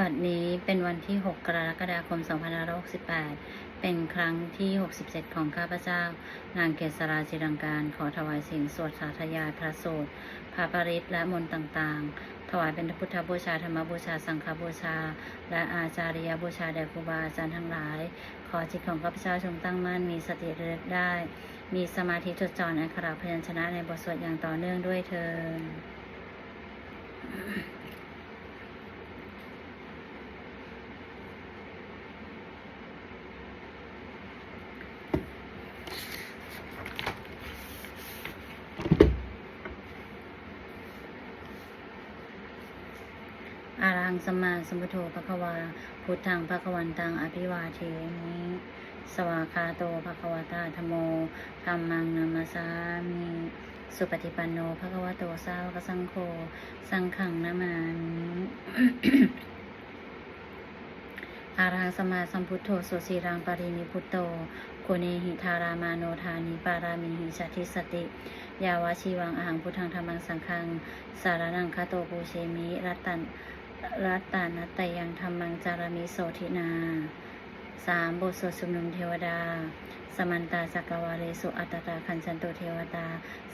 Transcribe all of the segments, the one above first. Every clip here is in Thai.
บัดนี้เป็นวันที่ 6 กรกฎาคม 2568 เป็นครั้งที่ 67 ของข้าพเจ้า นางเกษราจิรังการ ขอถวายสียงสวดสาธยายพระสูตรพระปริตรและมนต์ต่างๆ ถวายเป็นพุทธบูชาธรรมบูชา สังฆบูชา และอาจาริยบูชาแด่ครูบาอาจารย์ทั้งหลาย ขอจิตของข้าพเจ้าจงตั้งมั่นมีสติระลึกได้ มีสมาธิจดจ่อในอักขระพยัญชนะในบทสวดอย่างต่อเนื่องด้วยเถิดอ สมมาสมพุทโธภควา พุทธังภควันตังอภิวาเทมิสวาคาโตภควตาธโมธรรมังนามาสามิสุปฏิปันโนภควโตสาวกสังโฆสังขังนามามิอารังสมมาสัมพุทโธสุสีรังปรินิพุตโตโกเนหิทารามาโนทานิปารามิหิชัติสติ ยาวาชีวังอาหังพุทธังธรรมังสังฆังสารนังคาโตปูเชมิรัตตัน รัตตานัตตยังธรรมังจารมิโสทินาสามบทสวดสุมนุมเทวดา สมันตาจักรวาเลสุอัตตาคันจันตุเทวตา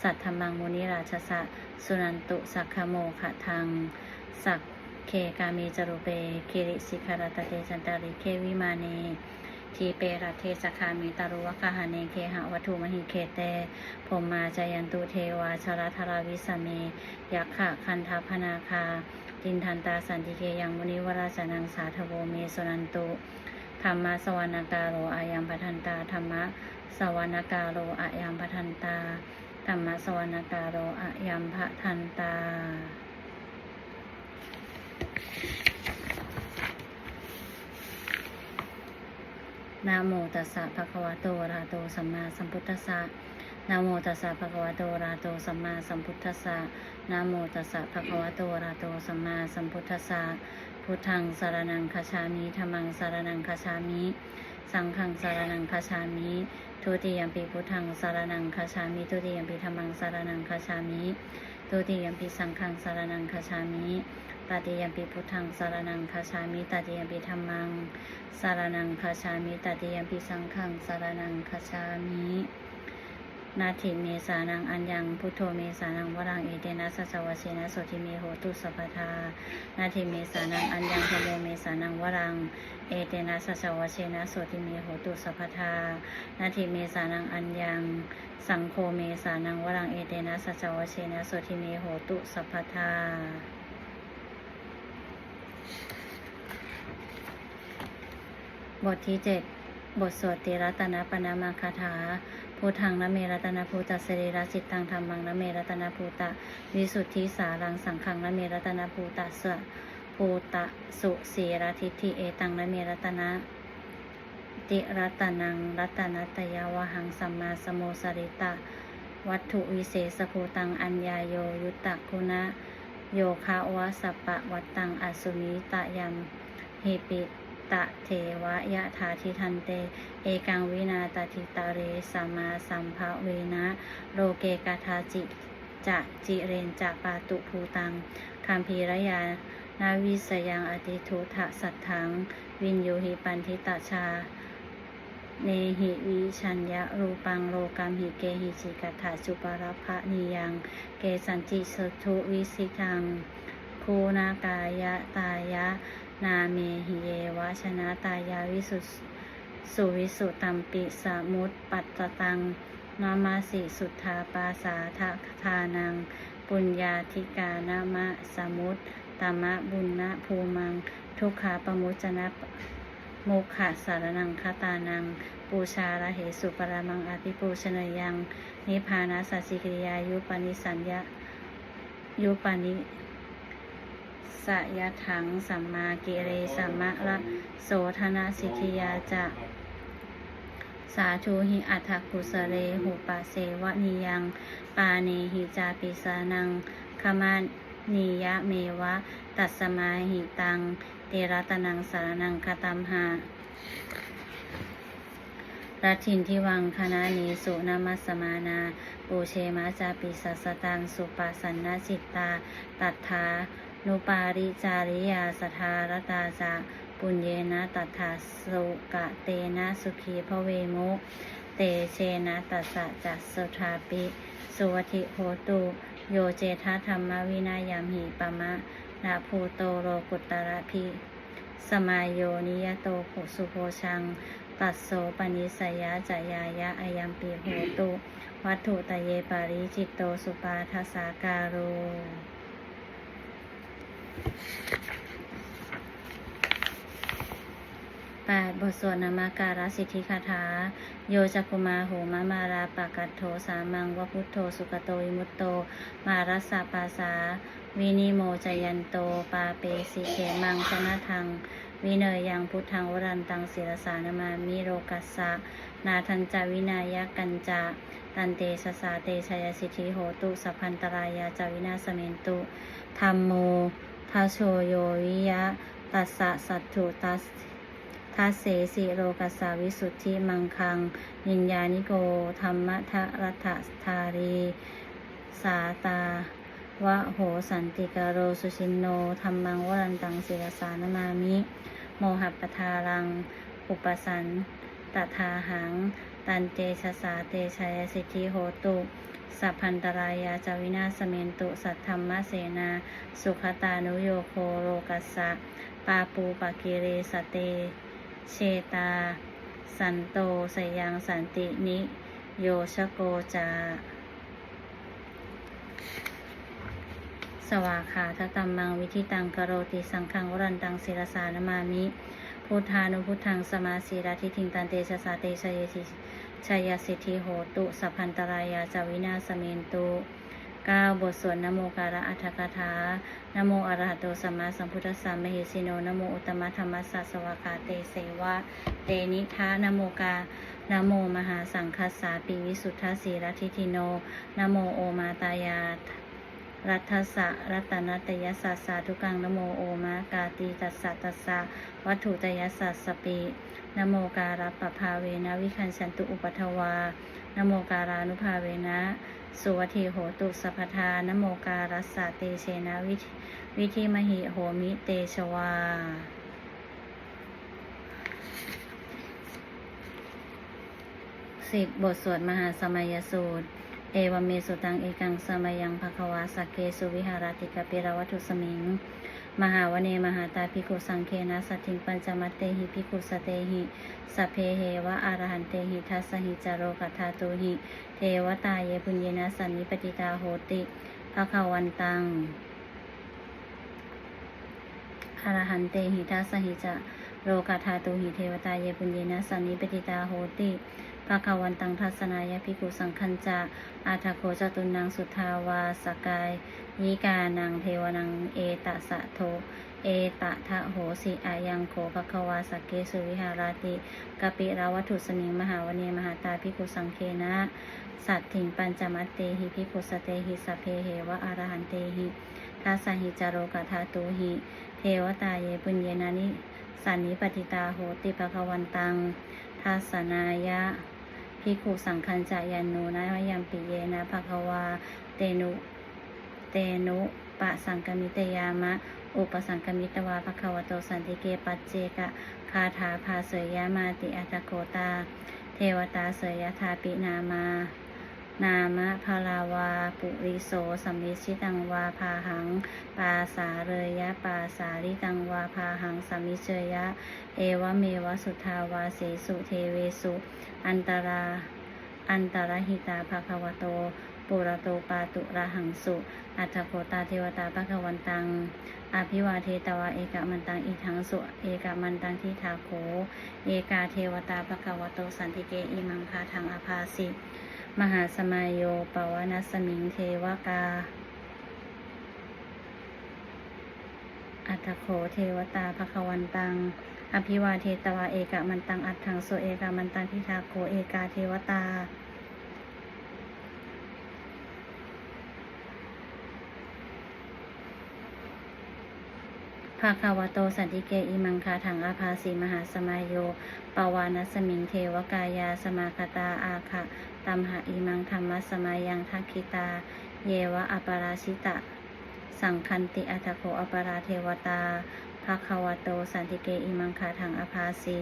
สัทธมังมุนิราชสะสุนันตุสักขโมขะทัง สักเคกามีจรุเปคิริสิคารตเตจันตาริเควิมาเนทีเปรัตเทสคามีตารุวะคหาเนเคหะวัตถุมหิเคเตพรหมาจายันตุเทวาชรธราวิสเมยักขะคันทพนาคา ตินทันตาสันติเกยังมุนิวราชนังสาธโวเมสุนันตุธรรมะสวรรณกาโรอายัมปทันตาธรรมะสวรรณกาโรอายัมปทันตาธรรมะสวรรณกาโรอายัมปทันตานะโมตัสสะภะคะวะโตอะระหะโตสัมมาสัมพุทธัสสะ นะโมตัสสะภะคะวะโตอะระหะโตสัมมาสัมพุทธัสสะนะโมตัสสะภะคะวะโตอะระหะโตสัมมาสัมพุทธัสสะพุทธังสารนังคาชามิธัมมังสารนังคาชามิ สังฆังสารนังคาชามิทุติยมปีพุทธังสารนังคาชามิทุติยมปีธัมมังสารนังคาชามิทุติยมปีสังฆังสารนังคาชามิตติยมปีพุทธังสารนังคาชามิตติยมปีธัมมังสารนังคาชามิตติยมปิสังขังสารนังคาชามิ นาทิเมสานังอัญญังพุทโธเมสานังวรังเอเตนะสัจวเชนะโสทิเมโหตุสัพทานาทิเมสานังอัญญังธโมเมสานังวรังเอเตนะสัจวเชนะโสทิเมโหตุสัพทานาทิเมสานังอัญญังสังโฆเมสานังวรังเอเตนะสัจวเชนะโสทิเมโหตุสัพพทาบทที่เจ็ดบทสวดติรัตนปนามาคาถา พุทธังนเมรัตนภูตสรีระจิตตังธรรมังนเมรัตนภูตะวิสุทธิสารังสังขังนเมรัตนภูตะสะภูตะสุสีรทิฏฐิเอตังนเมรัตนะติรัตนังรัตนัตยาวหังสัมมาสโมสริตะ วัตถุวิเศษภูตังอัญญาโยยุตตะคุณะโยคะวะสัปปะวัตตังอสุมิตะยัมหิปิ ตะเทวะยะถาทิทันเต เอกังวินาตทิตาเรสัมมาสัมภะเวนะโลเกกาทาจิจะจิเรนจะปาตุภูตังคัมภีรยานาวิสยังอติทุทะสัทธัง วินโยหิปันทิตาชา เนหิวิชัญญะรูปังโลกัมหิเกหิจิกัถาจุปารภะนิยัง เกสันจิสทุวิสิทังคูนากายะตายะ นาเมหิเยวะชนะตายาวิสุสุวิสุตัมปิสามุตปัตตตังนามาสิสุทธาปาสาทะทานัง ปุญญาธิกานามะสมุตตมะบุญนะภูมัง ทุกขาปมุจนะโมขะสารนังคตานัง ปูชาระเหสุปรมังอภิปูชนยัง นิพานาสัสสิกิริยายุปนิสัญญายุปนิ สยถังสัมมากิเรสัมมะละโสธนาสิทธิยาจะ สาธุหิอัฏฐกุสเรหุปะเสวะนิยัง ปาเนหิจาปิสานังขมานิยะเมวะ ตัสมาหิตัง เตระตนังสารนังคตัมหารัตินทิวังคณานีสุนามัสมานา ปูเชมาจาปิสัสตัง สุปาสันนจิตตา ตัทธา นุปาริจาริยาสทารตาจาปุญเยนะตัทาสุกะเตนะสุขีพเวมุ เตเชนะตัสสะจัสสุทาปิ สุวัติโหตุ โยเจทธรรมวินายามหิปมะนาภูโตโรกุตระพิสมายโยนิยโตโหสุโภชัง ตัสโสปนิสยาจายายะอายัมปีโหตุ วัตถุตะเยปาริจิตโตสุปาทสาการโร 8บทสวดนามาการสิทธิคาถา โยจักุมาโหมามาราปากัตโทสามังวพุทโธสุกโตอิมุตโต มารัสสะปาสา วินิโมจยันโต ปาเปสิเขมังชนะทัง วิเนยังพุทธังวรันตังศิรสานามามิโรกัสสะ นาทันจาวินายกันจาตันเตสสาเตชยสิทธิโหตุสัพพันตรายาจาวินาสเมนตุธรรมโม ทัชโชโยวิยะ ตัสสะสัตถุตัสทัสเสสิโรกัสสาวิสุทธิมังคังนิญญานิโก ธรรมทะรัตธารี สาตาวะโหสันติกาโรสุชินโนธรรมังวรันตังศิรสานามามิ โมหัปปทารัง อุปสันตทาหัง ตันเตชะสาเตชัยสิทธิโหตุ สัพพันตรายาจาวินาสเมนตุ สัทธรรมเสนา สุขตานุโยโคโรกัสสะปาปูปะกิเรสเต เชตา สันโตสยังสันตินิ โยชโกจา สวาขาทตัมมังวิธิตังกโรติสังฆังวรันตังศิรสานามามิ พุทธานุพุทธังสมาสีราทิทิงตันเตชะสาเตชะเยติ ชยสิทธิโหตุสัพพันตรายาจวินาสเมนตุเก้าบทสวดนโมการะอัฏฐกถานโมอระหะโตสัมมาสัมพุทธัสสะมเหสิโนนโมอุตตมะธรรมสสะสวากาเตเสวะเตนิทานโมกานโมมหาสังคัสสาปิวิสุทธาสีรทิทิโนนโมโอมาตายารัฐสะรัตนตยสัสสะทุกังนโมโอมากาตีตัสสะตัสสะวัตถุตยสัสสปิ นโมการัปภาเวนะวิคันชันตุอุปทวานโมการานุภาเวนะ สุวทีโหตุสัพทานโมการัสสะเตเชนะวิธิวิธิมหิโหมิเตชวา สิบบทสวดมหาสมัยสูตร เอวเมสุตังเอกังสมัยังภควาสักเกสุวิหารติกะปิรวัตุสมิง มหาวเนมหาตาภิกขุสังเคนะสัตถิงปัญจมัตเตหิภิกขุสเตหิสเพเหวะอารหันเตหิทัสสหิจาโรกัทาตุหิเทวตาเยปุญเยนะสันนิปติตาโหติภควันตังอรหันเตหิทัสสหิจะ โรกาธาตุหิเทวตาเยปุญเยนะสันนิปติตาโหติภาควันตังทัสนายภิกุสังคัญจะอาทโคจตุนังสุทาวาสกายยิกานังเทวนังเอตสะโทเอตะทะโหสิอายังโขภควาสกเกสุวิหาราติกปิราวัตถุสมิงมหาวเนมหาตาภิกุสังเคนะ สัตถิงปัญจมัตเตหิภิกุสเตหิสัเพเหวะอรหันเตหิทัสสหิจาโรกธาตุหิ เทวตาเยปุญเยนานิ สันนิปติตาโหติปะควันตังทัสสนายะพิกขุสังคัญจายันโนนะมยัมปิเยนะภะควา เตนุ เตนุปะสังกมิตยามะ อุปสังกมิตวาภควโตสันติเกปัจเจกะคาถาภาเสยยามาติอัตโกตา เทวตาเสยยธาปินามา นามะพาลาวา ปุริโสสัมมิชิตังวาพาหัง ปาสาเรยะ ปาสาริตังวาพาหังสัมมิเชยะ เอวเมวะสุทาวาเสสุเทเวสุ อันตราอันตรหิตาภควโตปุระโตปาตุระหังสุ อัตถโกตาเทวตาภคะวันตัง อภิวาเทตวาเอกมันตังอีทังสุ เอกมันตังทิทาโขเอกาเทวตาภคะวโตสันติเกอิมังคาทังอภาสิ มหาสมายโยปวนัสสมิงเทวกา อัตโขเทวตาภควันตัง อภิวาเทตวาเอกะมันตังอัตถังโสเอกะมันตังพิทาโกเอกาเทวตา ภาคาวโตสันติเกอิมังคาถังอาภาสีมหาสมายโย ปวานัสมิงเทวกายาสมาคตาอาคะตัมหะอิมังธรรมสมายังทักคิตา เยวะอปราชิตะ สังคันติอัตถโกอปราเทวตาภาควโตสันติเกอิมังคาทังอาภาสิ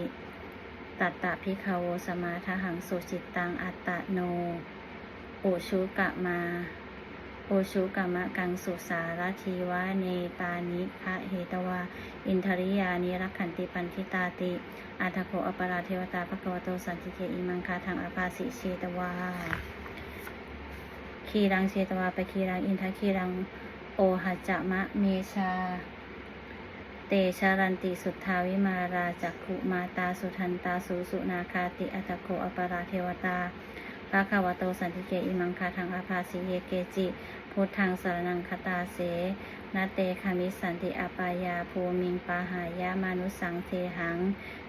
ตัตตะพิคาโวสมาทหังสุจิตตังอัตตโนอุชุกะมา โอชุกะมะกังสุสารทีวะเนปานิคะเหตวา อินทริยานิรักขันติปันทิตาติอาทโกอปราเทวตาภควโตสันติเกอิมังคาทังอภาสิเชตวา คีรังเชตวาไปคีรังอินทคีรังโอหัจจมะเมชา เตชารันติสุทธาวิมาราจักขุมาตาสุทันตาสุสุนาคาติอัตโกอปราเทวตาภาควโตสันติเกอิมังคาทังอาภาสิเยเกจิ พุทธังสารนังคตาเสนาเตคามิสันติอปายาภูมิงปาหายามานุสังเทหัง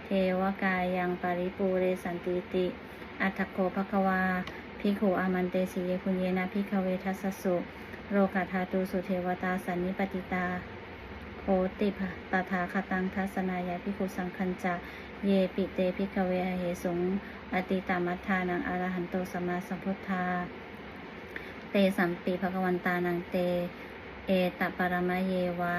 เทวกายังปริปูเรสันติติ อัตโกภควาพิขุอามันเตสิเยคุญเยนะพิกเวทัสสุ โรกาธาตูสุเทวตาสันนิปติตาโหติปตถาคตังทัศนายาพิคุสังคัญจะเยปิเตพิกเวอเหสงอติตามัทานังอรหันโตสมมาสัมพุทธา เตสัมปีภควันตานังเต เอตปรมะเยวะ